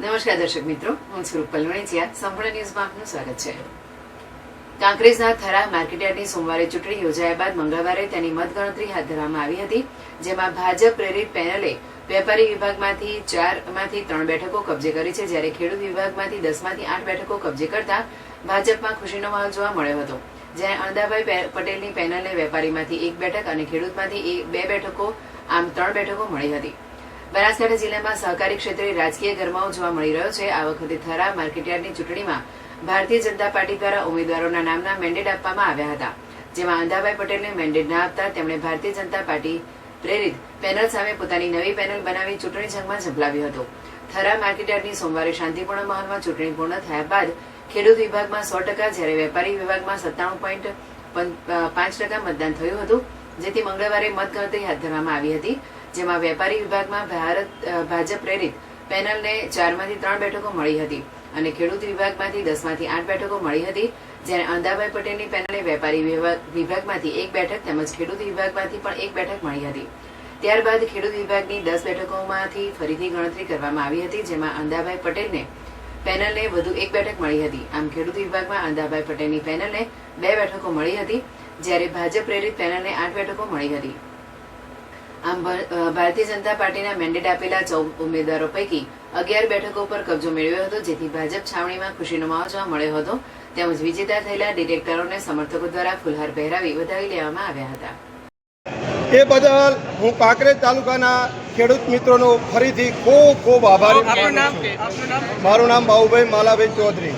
નમસ્કાર દર્શક મિત્રો, હું છું રૂપલ વણિચિયા. સંપૂર્ણ ન્યૂઝમાં આપનું સ્વાગત છે. કાંકરેજના થરા માર્કેટયાર્ડની સોમવારે ચૂંટણી યોજાયા બાદ મંગળવારે તેની મતગણતરી હાથ ધરવામાં આવી હતી, જેમાં ભાજપ પ્રેરિત પેનલે વેપારી વિભાગમાંથી ચારમાંથી ત્રણ બેઠકો કબજે કરી છે. જ્યારે ખેડૂત વિભાગમાંથી દસમાંથી આઠ બેઠકો કબજે કરતા ભાજપમાં ખુશીનો માહોલ જોવા મળ્યો હતો. જ્યારે અણદાભાઈ પટેલની પેનલને વેપારીમાંથી એક બેઠક અને ખેડૂતમાંથી બે બેઠકો, આમ ત્રણ બેઠકો મળી હતી. બનાસકાંઠા જિલ્લામાં સહકારી ક્ષેત્રે રાજકીય ગરમાવો જોવા મળી રહ્યો છે. આ વખતે થરા માર્કેટયાર્ડની ચૂંટણીમાં ભારતીય જનતા પાર્ટી દ્વારા ઉમેદવારોના નામના મેન્ડેટ આપવામાં આવ્યા હતા. જેમાં અંધાભાઈ પટેલને મેન્ડેટ ના આપતા તેમણે ભારતીય જનતા પાર્ટી પ્રેરિત પેનલ સામે પોતાની નવી પેનલ બનાવી ચૂંટણી જંગમાં ઝંપલાવ્યો હતો. થરા માર્કેટયાર્ડની સોમવારે શાંતિપૂર્ણ માહોલમાં ચૂંટણી પૂર્ણ થયા બાદ ખેડૂત વિભાગમાં સો ટકા જ્યારે વેપારી વિભાગમાં સત્તાણું પોઈન્ટ પાંચ ટકા મતદાન થયું હતું, જેથી મંગળવારે મતગણતરી હાથ ધરવામાં આવી હતી. જેમાં વેપારી વિભાગમાં ભારત ભાજપ પ્રેરિત પેનલને ચારમાંથી ત્રણ બેઠકો મળી હતી અને ખેડૂત વિભાગમાંથી દસમાંથી આઠ બેઠકો મળી હતી જ્યારે અંદાભાઈ પટેલની પેનલે વેપારી વિભાગ- વિભાગમાંથી એક બેઠક તેમજ ખેડૂત વિભાગમાંથી પણ એક બેઠક મળી હતી. ત્યારબાદ ખેડૂત વિભાગની દસ બેઠકોમાંથી ફરીથી ગણતરી કરવામાં આવી હતી, જેમાં અંદાભાઈ પટેલને પેનલને વધુ એક બેઠક મળી હતી. આમ ખેડૂત વિભાગમાં અંદાભાઈ પટેલની પેનલને બે બેઠકો મળી હતી, જ્યારે ભાજપ પ્રેરિત પેનલને આઠ બેઠકો મળી હતી. આમ ભારતીય જનતા પાર્ટીના મેન્ડેટ આપેલા ચૌદ ઉમેદવારો પૈકી અગિયાર બેઠકો પર કબજો મેળવ્યો હતો જેથી ભાજપ છાવણીમાં ખુશીનો માહોલ જોવા મળ્યો હતો. તેમજ વિજેતા થયેલા ડિરેક્ટરોને સમર્થકો દ્વારા ફુલહાર પહેરાવી વધાવી લેવામાં આવ્યા હતા. એ બદલ હું કાંકરેજ તાલુકાના ખેડૂત મિત્રોનો ફરીથી ખૂબ ખૂબ આભારી મારું નામ બાબુભાઈ માલાભાઈ ચૌધરી.